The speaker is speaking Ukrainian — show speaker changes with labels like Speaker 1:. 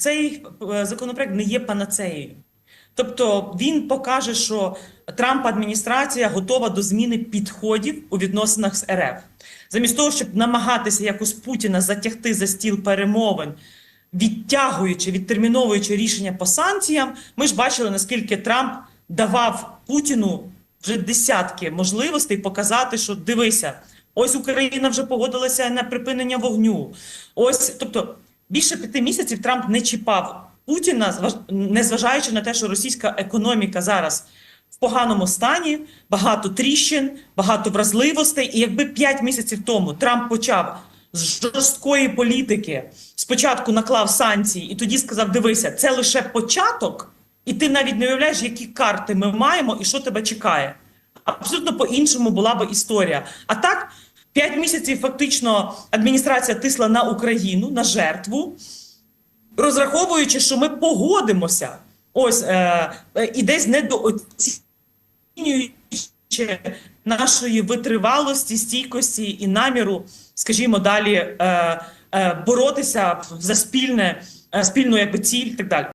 Speaker 1: цей е, законопроект не є панацеєю. Тобто він покаже, що Трамп адміністрація готова до зміни підходів у відносинах з РФ. Замість того, щоб намагатися якось Путіна затягти за стіл перемовин, відтягуючи, відтерміновуючи рішення по санкціям, ми ж бачили, наскільки Трамп давав Путіну вже десятки можливостей показати, що дивися, ось Україна вже погодилася на припинення вогню. Ось, тобто, більше п'яти місяців Трамп не чіпав Путіна, незважаючи на те, що російська економіка зараз в поганому стані, багато тріщин, багато вразливостей. І якби п'ять місяців тому Трамп почав з жорсткої політики, спочатку наклав санкції, і тоді сказав: дивися, це лише початок, і ти навіть не уявляєш, які карти ми маємо і що тебе чекає. Абсолютно по-іншому була би історія. А так, п'ять місяців фактично адміністрація тисла на Україну, на жертву, розраховуючи, що ми погодимося. Ось е, е, і десь недооцінюючи нашої витривалості, стійкості і наміру, скажімо, далі е, е, боротися за спільне, е, спільну якби ціль і так далі.